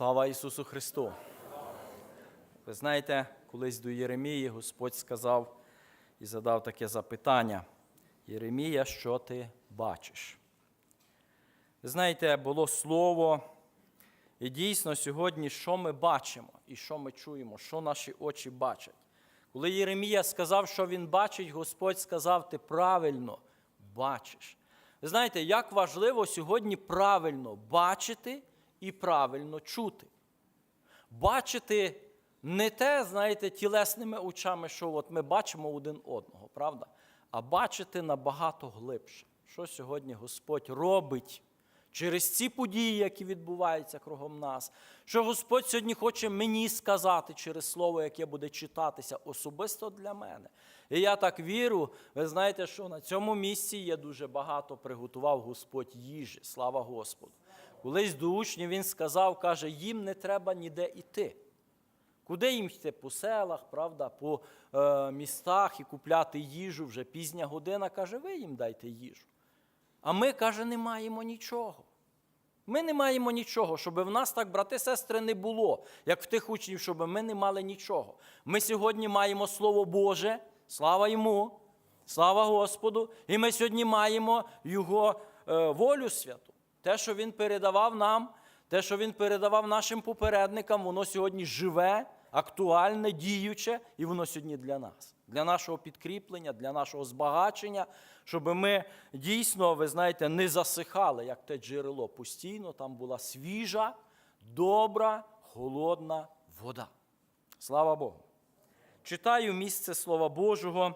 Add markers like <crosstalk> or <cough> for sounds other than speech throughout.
Слава Ісусу Христу! Ви знаєте, колись до Єремії Господь сказав і задав таке запитання: Єремія, що ти бачиш? Ви знаєте, було слово, і дійсно сьогодні, що ми бачимо і що ми чуємо, що наші очі бачать. Коли Єремія сказав, що він бачить, Господь сказав, ти правильно бачиш. Ви знаєте, як важливо сьогодні правильно бачити і правильно чути. Бачити не те, знаєте, тілесними очами, що от ми бачимо один одного, правда? А бачити набагато глибше, що сьогодні Господь робить через ці події, які відбуваються кругом нас, що Господь сьогодні хоче мені сказати через слово, яке буде читатися особисто для мене. І я так вірю, ви знаєте, що на цьому місці є дуже багато приготував Господь їжі. Слава Господу. Колись до учнів він сказав, каже, їм не треба ніде йти. Куди їм йти? По селах, правда, по е, містах і купляти їжу вже пізня година, каже, ви їм дайте їжу. А ми, каже, не маємо нічого. Ми не маємо нічого, щоб в нас так, брати, сестри, не було, як в тих учнів, щоб ми не мали нічого. Ми сьогодні маємо Слово Боже, слава йому, слава Господу, і ми сьогодні маємо Його е, волю святу. Те, що Він передавав нам, те, що Він передавав нашим попередникам, воно сьогодні живе, актуальне, діюче, і воно сьогодні для нас, для нашого підкріплення, для нашого збагачення, щоб ми дійсно, ви знаєте, не засихали, як те джерело. Постійно там була свіжа, добра, холодна вода. Слава Богу. Читаю місце Слова Божого,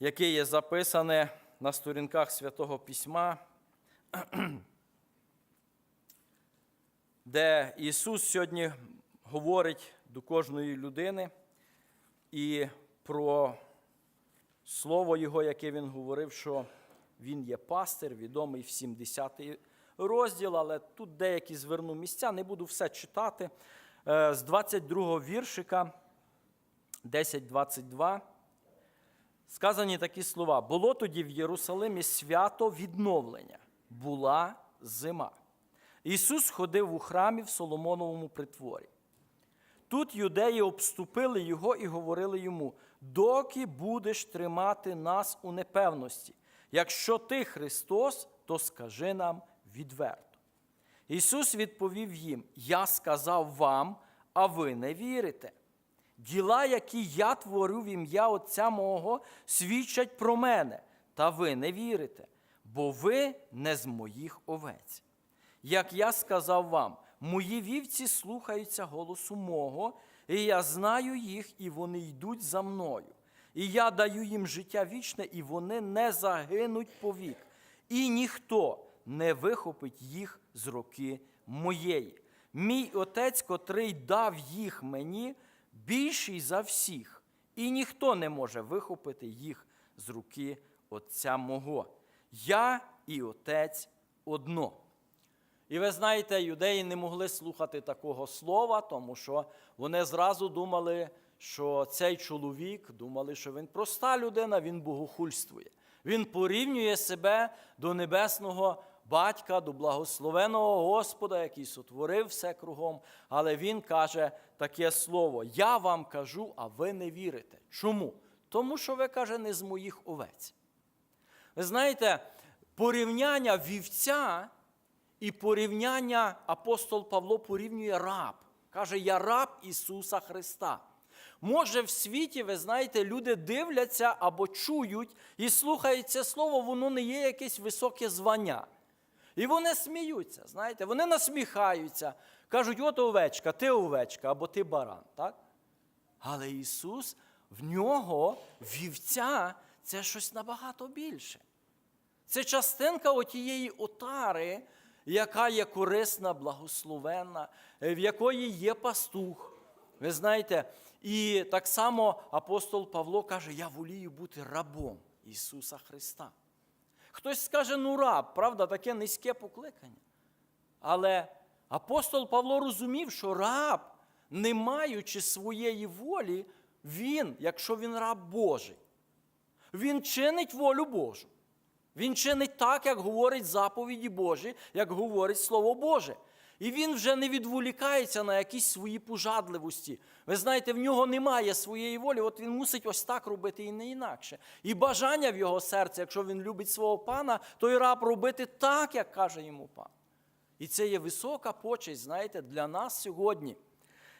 яке є записане на сторінках Святого Письма, <clears throat> де Ісус сьогодні говорить до кожної людини і про слово Його, яке Він говорив, що Він є пастир, відомий в 70 розділ, але тут деякі зверну місця, не буду все читати. Е, З 22 віршика 10.22 сказані такі слова. Було тоді в Єрусалимі свято відновлення, була зима. Ісус ходив у храмі в Соломоновому притворі. Тут юдеї обступили його і говорили йому: доки будеш тримати нас у непевності? Якщо ти Христос, то скажи нам відверто. Ісус відповів їм: Я сказав вам, а ви не вірите. Діла, які я творю в ім'я Отця мого, свідчать про мене, та ви не вірите, бо ви не з моїх овець. Як я сказав вам, мої вівці слухаються голосу мого, і я знаю їх, і вони йдуть за мною. І я даю їм життя вічне, і вони не загинуть повік. І ніхто не вихопить їх з руки моєї. Мій отець, котрий дав їх мені, більший за всіх, і ніхто не може вихопити їх з руки Отця мого. Я і Отець одно. І ви знаєте, юдеї не могли слухати такого слова, тому що вони зразу думали, що цей чоловік, думали, що він проста людина, він богохульствує. Він порівнює себе до небесного батька, до благословеного Господа, який сотворив все кругом. Але він каже таке слово: Я вам кажу, а ви не вірите. Чому? Тому що ви каже, не з моїх овець. Ви знаєте, порівняння вівця і порівняння апостол Павло порівнює раб. Каже, я раб Ісуса Христа. Може, в світі, ви знаєте, люди дивляться або чують і слухають це слово, воно не є якесь високе звання. І вони сміються, знаєте, вони насміхаються, кажуть, от овечка, ти овечка або ти баран. так? Але Ісус, в нього вівця це щось набагато більше. Це частинка отієї отари, яка є корисна, благословенна, в якої є пастух. Ви знаєте, і так само апостол Павло каже: Я волію бути рабом Ісуса Христа. Хтось скаже, ну раб, правда, таке низьке покликання. Але апостол Павло розумів, що раб, не маючи своєї волі, він, якщо він раб Божий, він чинить волю Божу. Він чинить так, як говорить заповіді Божі, як говорить Слово Боже. І він вже не відволікається на якісь свої пожадливості. Ви знаєте, в нього немає своєї волі, от він мусить ось так робити і не інакше. І бажання в його серці, якщо він любить свого пана, то й раб робити так, як каже йому пан. І це є висока почесть, знаєте, для нас сьогодні.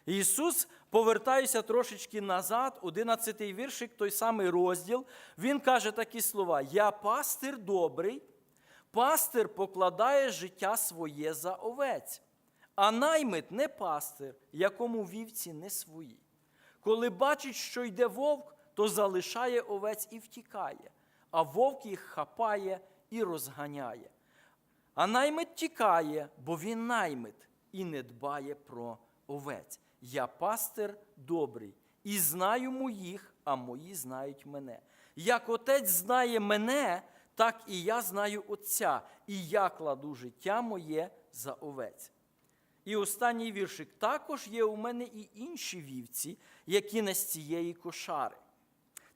Ісус, повертаюся трошечки назад, 11-й віршик, той самий розділ, Він каже такі слова: Я пастир добрий, пастир покладає життя своє за овець, а наймит не пастир, якому вівці не свої. Коли бачить, що йде вовк, то залишає овець і втікає, а вовк їх хапає і розганяє. А наймит тікає, бо він наймит і не дбає про овець. Я пастир добрий, і знаю моїх, а мої знають мене. Як отець знає мене, так і я знаю Отця, і я кладу життя моє за овець. І останній віршик. Також є у мене і інші вівці, які не з цієї кошари.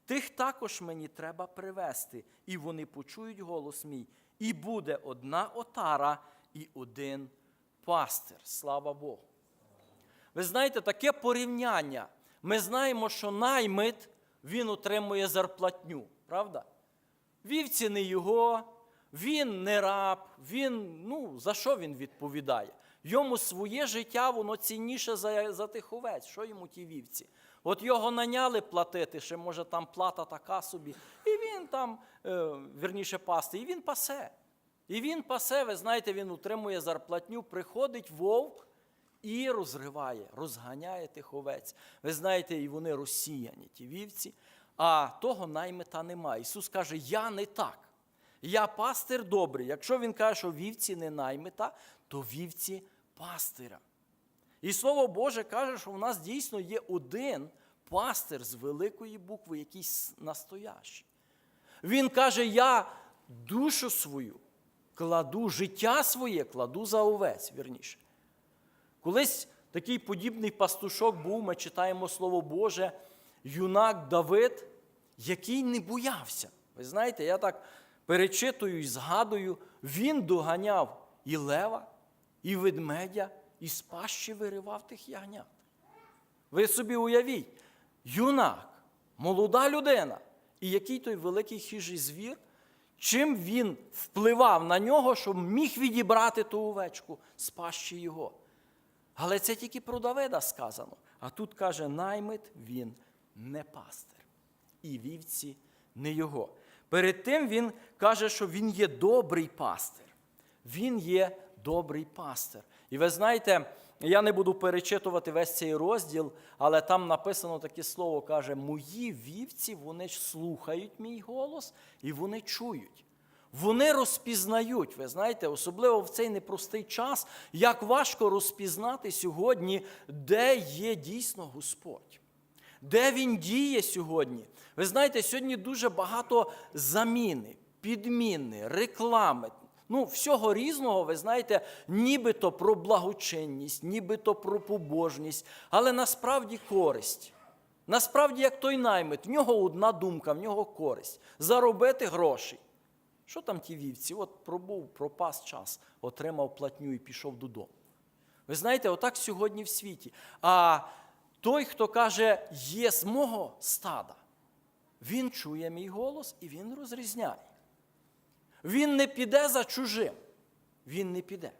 Тих також мені треба привести, і вони почують голос мій, і буде одна отара і один пастир. Слава Богу. Ви знаєте, таке порівняння. Ми знаємо, що наймит він отримує зарплатню, правда? Вівці не його, він не раб, він, ну, за що він відповідає? Йому своє життя, воно цінніше за, за тих овець. Що йому ті вівці? От його наняли платити, ще може там плата така собі, і він там, е, вірніше пасти, і він пасе. І він пасе, ви знаєте, він утримує зарплатню, приходить вовк і розриває, розганяє тих овець. Ви знаєте, і вони розсіяні, ті вівці, а того наймита немає. Ісус каже, я не так. Я пастир добрий. Якщо він каже, що вівці не наймита, то вівці пастира. І Слово Боже каже, що в нас дійсно є один пастир з великої букви, якийсь настоящий. Він каже: Я душу свою кладу, життя своє кладу за овець, вірніше. Колись такий подібний пастушок був, ми читаємо Слово Боже, юнак Давид, який не боявся. Ви знаєте, я так перечитую і згадую, він доганяв і лева, і ведмедя, і з пащі виривав тих ягнят. Ви собі уявіть, юнак, молода людина, і який той великий хижий звір, чим він впливав на нього, щоб міг відібрати ту овечку з пащі його. Але це тільки про Давида сказано. А тут каже, наймит він не пастир. І вівці не його. Перед тим він каже, що він є добрий пастир. Він є добрий пастир. І ви знаєте, я не буду перечитувати весь цей розділ, але там написано таке слово, каже, мої вівці, вони ж слухають мій голос і вони чують. Вони розпізнають, ви знаєте, особливо в цей непростий час, як важко розпізнати сьогодні, де є дійсно Господь, де Він діє сьогодні. Ви знаєте, сьогодні дуже багато заміни, підміни, реклами. Ну, всього різного, ви знаєте, нібито про благочинність, нібито про побожність, але насправді користь. Насправді, як той наймит, в нього одна думка, в нього користь заробити гроші. Що там ті вівці? От пробув, пропас час, отримав платню і пішов додому. Ви знаєте, отак сьогодні в світі. А той, хто каже, є з мого стада, він чує мій голос і він розрізняє. Він не піде за чужим. Він не піде.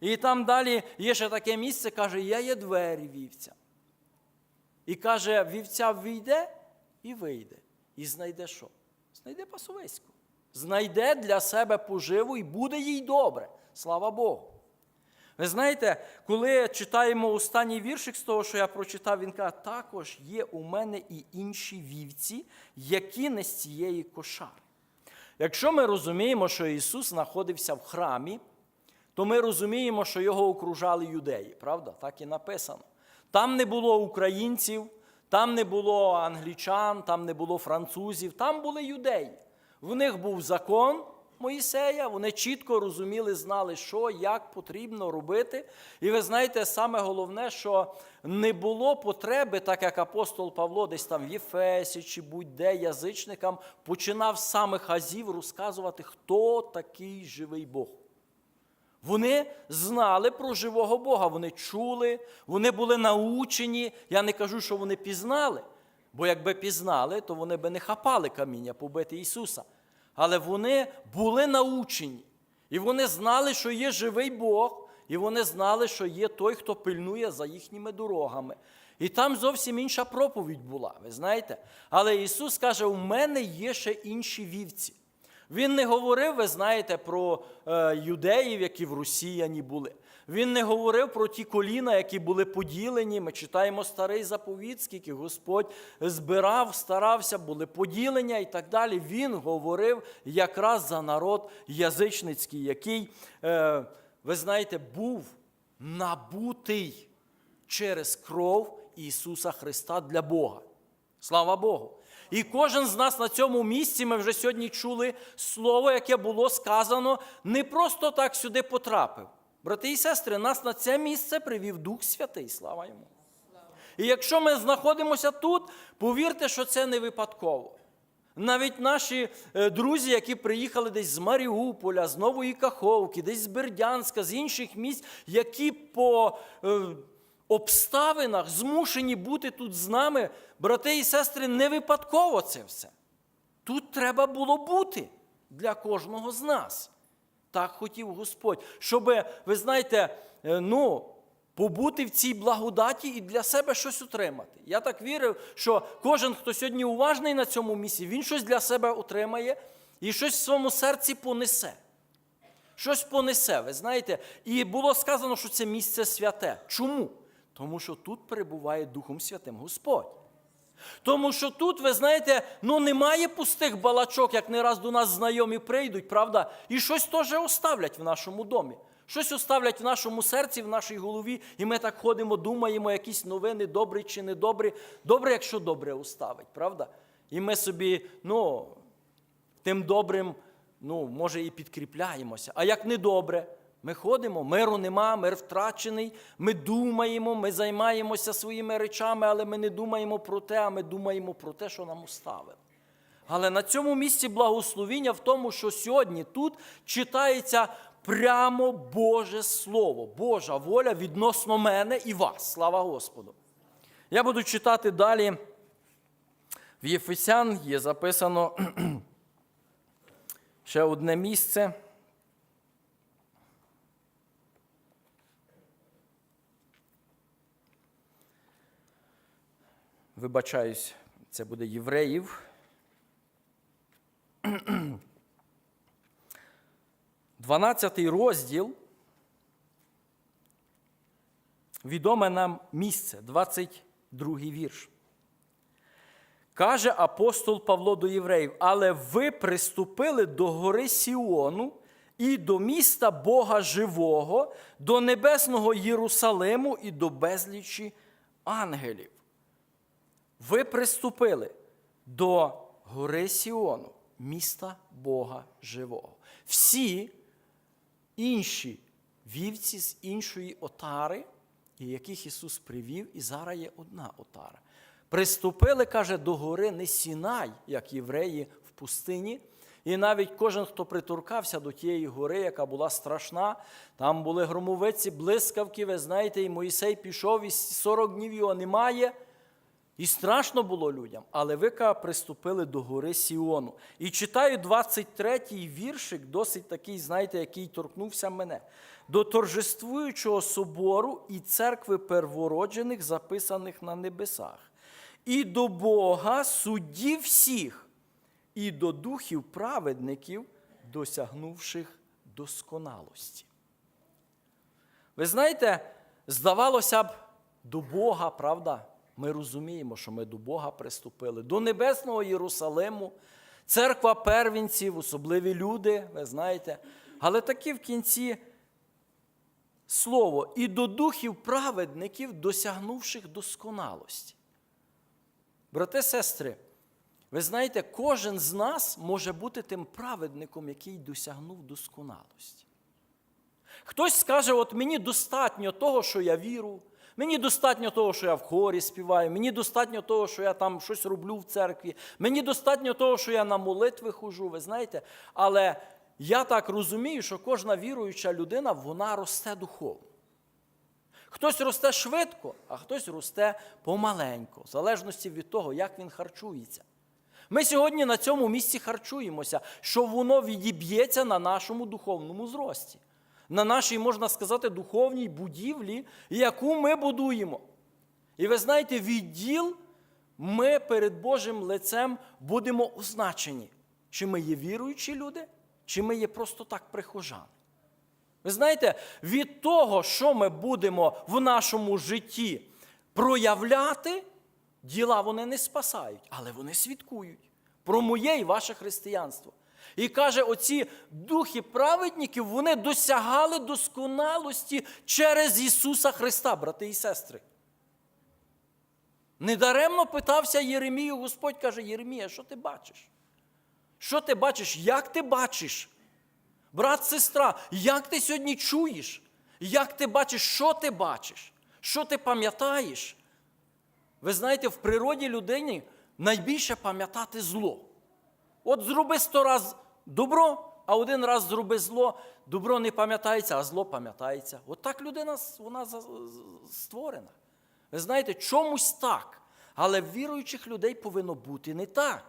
І там далі є ще таке місце, каже, я є двері вівця. І каже, вівця війде і вийде. І знайде що? Знайде пасовисько. Знайде для себе поживу і буде їй добре. Слава Богу. Ви знаєте, коли читаємо останній віршик з того, що я прочитав, він каже, також є у мене і інші вівці, які не з цієї кошари. Якщо ми розуміємо, що Ісус знаходився в храмі, то ми розуміємо, що його окружали юдеї, правда? Так і написано. Там не було українців, там не було англічан, там не було французів, там були юдеї. В них був закон Моїсея, вони чітко розуміли, знали, що, як потрібно робити. І ви знаєте, саме головне, що не було потреби, так як апостол Павло десь там в Єфесі чи будь-де язичникам починав з самих азів розказувати, хто такий живий Бог. Вони знали про живого Бога, вони чули, вони були научені. Я не кажу, що вони пізнали, бо якби пізнали, то вони би не хапали каміння побити Ісуса. Але вони були научені. І вони знали, що є живий Бог, і вони знали, що є той, хто пильнує за їхніми дорогами. І там зовсім інша проповідь була, ви знаєте. Але Ісус каже: у мене є ще інші вівці. Він не говорив, ви знаєте, про е, юдеїв, які в росіяні були. Він не говорив про ті коліна, які були поділені. Ми читаємо старий заповіт, скільки Господь збирав, старався, були поділення і так далі. Він говорив якраз за народ язичницький, який, е, ви знаєте, був набутий через кров Ісуса Христа для Бога. Слава Богу! І кожен з нас на цьому місці, ми вже сьогодні чули слово, яке було сказано, не просто так сюди потрапив. Брати і сестри, нас на це місце привів Дух Святий, слава йому. І якщо ми знаходимося тут, повірте, що це не випадково. Навіть наші е, друзі, які приїхали десь з Маріуполя, з Нової Каховки, десь з Бердянська, з інших місць, які по е, обставинах змушені бути тут з нами, брати і сестри, не випадково це все. Тут треба було бути для кожного з нас. Так хотів Господь, щоб, ви знаєте, е, ну, побути в цій благодаті і для себе щось отримати. Я так вірив, що кожен, хто сьогодні уважний на цьому місці, він щось для себе отримає і щось в своєму серці понесе. Щось понесе, ви знаєте. І було сказано, що це місце святе. Чому? Тому що тут перебуває Духом Святим Господь. Тому що тут, ви знаєте, ну немає пустих балачок, як не раз до нас знайомі прийдуть, правда? І щось теж оставлять в нашому домі. Щось оставлять в нашому серці, в нашій голові, і ми так ходимо, думаємо, якісь новини, добрі чи недобрі. Добре, якщо добре оставить, правда? І ми собі, ну, тим добрим, ну, може, і підкріпляємося. А як недобре, ми ходимо, миру нема, мир втрачений, ми думаємо, ми займаємося своїми речами, але ми не думаємо про те, а ми думаємо про те, що нам оставили. Але на цьому місці благословіння в тому, що сьогодні тут читається прямо Боже Слово, Божа воля відносно мене і вас. Слава Господу. Я буду читати далі. В Єфесян є записано <clears throat> ще одне місце. Вибачаюсь, це буде євреїв. 12 розділ. Відоме нам місце, 22 вірш. Каже апостол Павло до євреїв, але ви приступили до гори Сіону і до міста Бога Живого, до небесного Єрусалиму і до безлічі ангелів. Ви приступили до гори Сіону, міста Бога Живого. Всі інші вівці з іншої отари, яких Ісус привів, і зараз є одна отара. Приступили, каже, до гори не Сінай, як євреї в пустині. І навіть кожен, хто приторкався до тієї гори, яка була страшна, там були громовиці, блискавки, ви знаєте, і Моїсей пішов, і 40 днів його немає. І страшно було людям, але ви приступили до гори Сіону. І читаю 23-й віршик, досить такий, знаєте, який торкнувся мене. До торжествуючого собору і церкви первороджених, записаних на небесах, і до Бога, суддів всіх, і до духів праведників, досягнувших досконалості. Ви знаєте, здавалося б, до Бога, правда? Ми розуміємо, що ми до Бога приступили, до Небесного Єрусалиму, церква первінців, особливі люди, ви знаєте. Але таки в кінці слово і до духів праведників, досягнувших досконалості. Брати, сестри, ви знаєте, кожен з нас може бути тим праведником, який досягнув досконалості. Хтось скаже, от мені достатньо того, що я віру. Мені достатньо того, що я в хорі співаю, мені достатньо того, що я там щось роблю в церкві, мені достатньо того, що я на молитви хожу, ви знаєте. Але я так розумію, що кожна віруюча людина вона росте духовно. Хтось росте швидко, а хтось росте помаленько, в залежності від того, як він харчується. Ми сьогодні на цьому місці харчуємося, що воно відіб'ється на нашому духовному зрості, на нашій, можна сказати, духовній будівлі, яку ми будуємо. І ви знаєте, відділ ми перед Божим лицем будемо означені, чи ми є віруючі люди, чи ми є просто так прихожани. Ви знаєте, від того, що ми будемо в нашому житті проявляти, діла вони не спасають, але вони свідкують про моє і ваше християнство. І каже, оці духи праведників, вони досягали досконалості через Ісуса Христа, брати і сестри. Недаремно питався Єремію, Господь каже, Єремія, що ти бачиш? Що ти бачиш? Як ти бачиш? Брат, сестра, як ти сьогодні чуєш? Як ти бачиш, що ти бачиш? Що ти пам'ятаєш? Ви знаєте, в природі людині найбільше пам'ятати зло. От зроби сто раз добро, а один раз зроби зло, добро не пам'ятається, а зло пам'ятається. От так людина вона створена. Ви знаєте, чомусь так. Але віруючих людей повинно бути не так.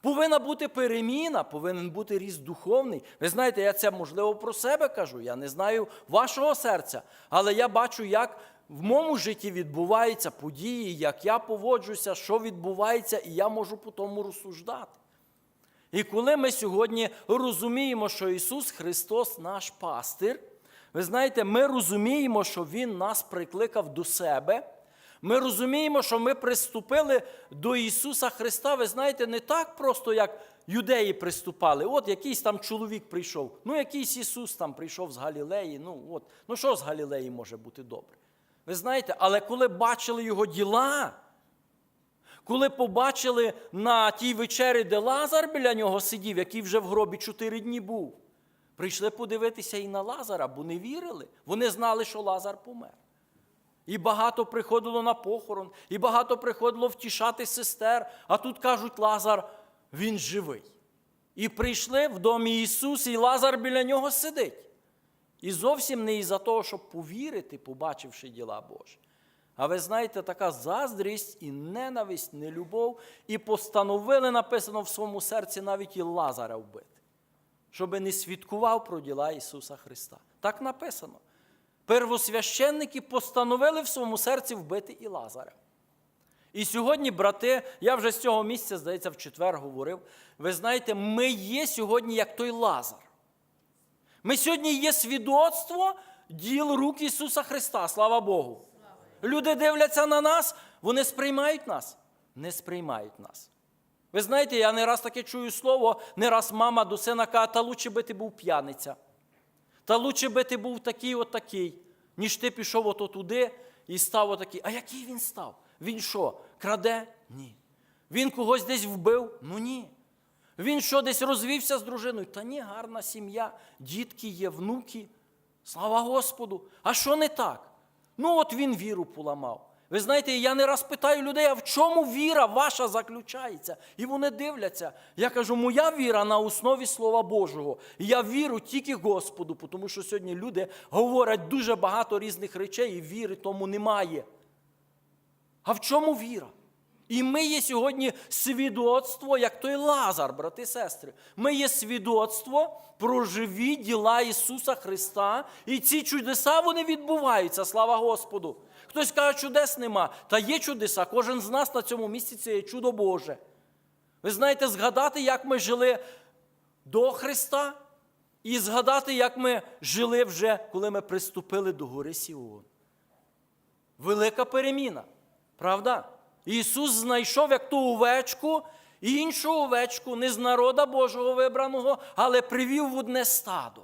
Повинна бути переміна, повинен бути ріст духовний. Ви знаєте, я це можливо про себе кажу. Я не знаю вашого серця, але я бачу, як в моєму житті відбуваються події, як я поводжуся, що відбувається, і я можу по тому розсуждати. І коли ми сьогодні розуміємо, що Ісус Христос наш пастир, ви знаєте, ми розуміємо, що Він нас прикликав до себе. Ми розуміємо, що ми приступили до Ісуса Христа, ви знаєте, не так просто, як юдеї приступали. От якийсь там чоловік прийшов. Ну, якийсь Ісус там прийшов з Галілеї. Ну, от, ну що з Галілеї може бути добре? Ви знаєте, але коли бачили його діла, коли побачили на тій вечері, де Лазар біля нього сидів, який вже в гробі чотири дні був, прийшли подивитися і на Лазара, бо не вірили. Вони знали, що Лазар помер. І багато приходило на похорон, і багато приходило втішати сестер. А тут кажуть, Лазар, він живий. І прийшли в домі Ісус, і Лазар біля нього сидить. І зовсім не із-за того, щоб повірити, побачивши діла Божі. А ви знаєте, така заздрість і ненависть, нелюбов, і постановили, написано в своєму серці, навіть і Лазаря вбити, щоб не свідкував про діла Ісуса Христа. Так написано. Первосвященники постановили в своєму серці вбити і Лазаря. І сьогодні, брати, я вже з цього місця, здається, в четвер говорив. Ви знаєте, ми є сьогодні як той Лазар. Ми сьогодні є свідоцтво діл рук Ісуса Христа, слава Богу. Люди дивляться на нас, вони сприймають нас? Не сприймають нас. Ви знаєте, я не раз таке чую слово, не раз мама до сина каже, та лучше би ти був п'яниця. Та лучше би ти був такий от такий, ніж ти пішов ото туди і став отакий. А який він став? Він що, краде? Ні. Він когось десь вбив? Ну ні. Він що, десь розвівся з дружиною? Та ні, гарна сім'я, дітки є, внуки. Слава Господу. А що не так? Ну, от він віру поламав. Ви знаєте, я не раз питаю людей, а в чому віра ваша заключається? І вони дивляться. Я кажу, моя віра на основі Слова Божого. Я віру тільки Господу, тому що сьогодні люди говорять дуже багато різних речей, і віри тому немає. А в чому віра? І ми є сьогодні свідоцтво, як той Лазар, брати і сестри. Ми є свідоцтво про живі діла Ісуса Христа. І ці чудеса вони відбуваються, слава Господу. Хтось каже, чудес нема. Та є чудеса. Кожен з нас на цьому місці це є чудо Боже. Ви знаєте, згадати, як ми жили до Христа, і згадати, як ми жили вже, коли ми приступили до гори Сіон. Велика переміна. Правда? Ісус знайшов як ту овечку, іншу овечку, не з народа Божого вибраного, але привів в одне стадо.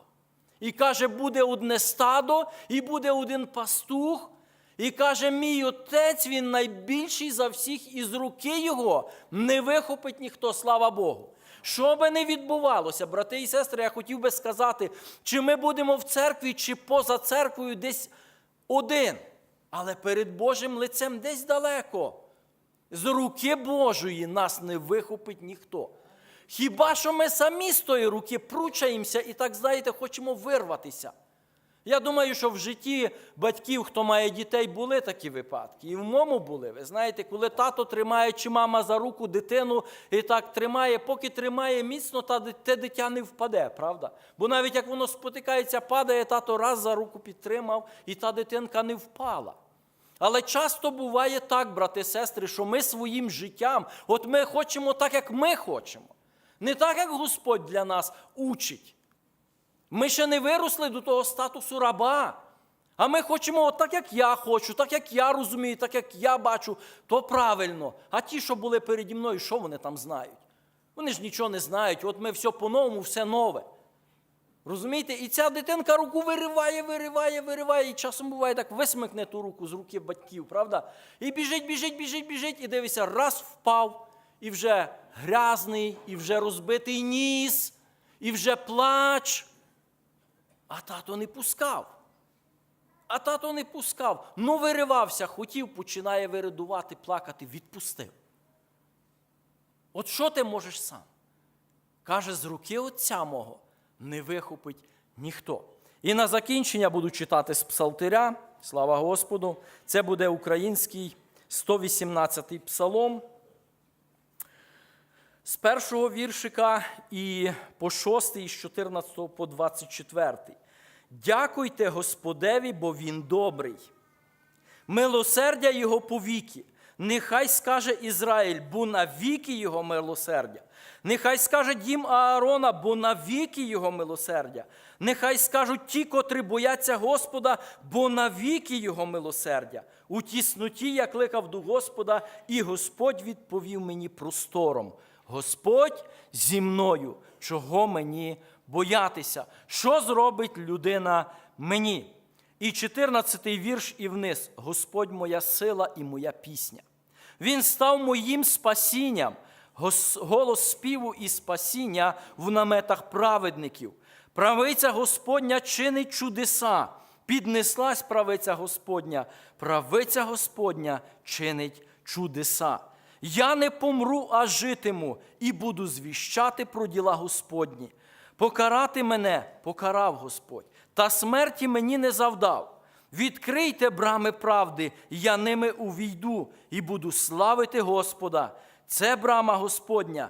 І каже, буде одне стадо, і буде один пастух. І каже, мій отець, він найбільший за всіх, і з руки його не вихопить ніхто, слава Богу. Що би не відбувалося, брати і сестри, я хотів би сказати, чи ми будемо в церкві, чи поза церквою десь один, але перед Божим лицем десь далеко. З руки Божої нас не вихопить ніхто. Хіба що ми самі з тої руки пручаємося і так, знаєте, хочемо вирватися. Я думаю, що в житті батьків, хто має дітей, були такі випадки. І в моєму були. Ви знаєте, коли тато тримає чи мама за руку дитину і так тримає, поки тримає міцно, та те дитя не впаде, правда? Бо навіть як воно спотикається, падає, тато раз за руку підтримав, і та дитинка не впала. Але часто буває так, брати і сестри, що ми своїм життям, от ми хочемо так, як ми хочемо. Не так, як Господь для нас учить. Ми ще не виросли до того статусу раба. А ми хочемо от так, як я хочу, так як я розумію, так як я бачу, то правильно. А ті, що були переді мною, що вони там знають? Вони ж нічого не знають. От ми все по-новому, все нове. Розумієте? І ця дитинка руку вириває, вириває, вириває, і часом буває так висмикне ту руку з руки батьків, правда? І біжить, біжить, біжить, біжить, і дивиться, раз впав, і вже грязний, і вже розбитий ніс, і вже плач. А тато не пускав. А тато не пускав. Ну, виривався, хотів, починає виридувати, плакати, відпустив. От що ти можеш сам? Каже, з руки отця мого не вихопить ніхто. І на закінчення буду читати з Псалтиря, слава Господу. Це буде український 118-й псалом. З першого віршика і по шостий, з 14 по 24. Дякуйте Господеві, бо Він добрий. Милосердя Його повіки. Нехай скаже Ізраїль, бо навіки Його милосердя. Нехай скаже дім Аарона, бо навіки Його милосердя. Нехай скажуть ті, котрі бояться Господа, бо навіки Його милосердя. У тісноті я кликав до Господа, і Господь відповів мені простором. Господь зі мною, чого мені боятися? Що зробить людина мені? І 14-й вірш і вниз. Господь моя сила і моя пісня. Він став моїм спасінням, голос співу і спасіння в наметах праведників. Правиця Господня чинить чудеса. Піднеслась правиця Господня, правиця Господня чинить чудеса. Я не помру, а житиму, і буду звіщати про діла Господні. Покарати мене покарав Господь, та смерті мені не завдав. Відкрийте брами правди, я ними увійду і буду славити Господа. Це брама Господня.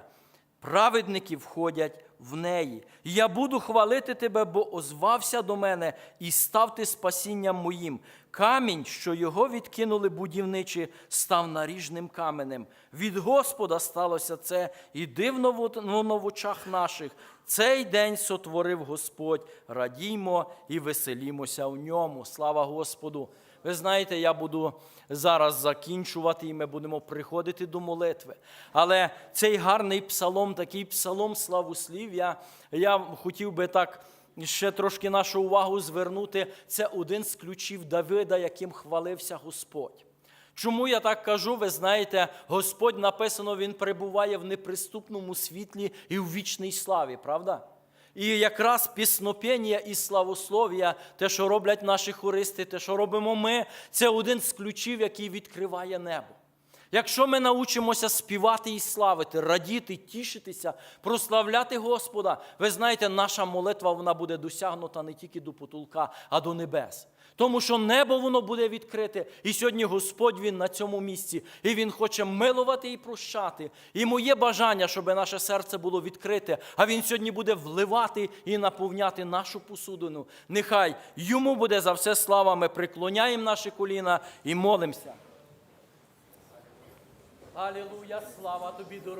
Праведники входять в неї. Я буду хвалити тебе, бо озвався до мене і став ти спасінням моїм. Камінь, що його відкинули будівничі, став наріжним каменем. Від Господа сталося це, і дивно воно в очах наших. Цей день сотворив Господь. Радіймо і веселімося в ньому. Слава Господу! Ви знаєте, я буду зараз закінчувати, і ми будемо приходити до молитви. Але цей гарний псалом, такий псалом славослів'я, я хотів би так ще трошки нашу увагу звернути. Це один з ключів Давида, яким хвалився Господь. Чому я так кажу? Ви знаєте, Господь написано, Він перебуває в неприступному світлі і в вічній славі, правда? І якраз піснопєння і славослов'я, те, що роблять наші хористи, те, що робимо ми, це один з ключів, який відкриває небо. Якщо ми научимося співати і славити, радіти, тішитися, прославляти Господа, ви знаєте, наша молитва вона буде досягнута не тільки до потолка, а до небес. Тому що небо воно буде відкрите. І сьогодні Господь Він на цьому місці. І Він хоче милувати і прощати. І моє бажання, щоб наше серце було відкрите, а Він сьогодні буде вливати і наповняти нашу посудину. Нехай йому буде за все слава. Ми преклоняємо наші коліна і молимося. Алілуя, слава тобі, дорогий.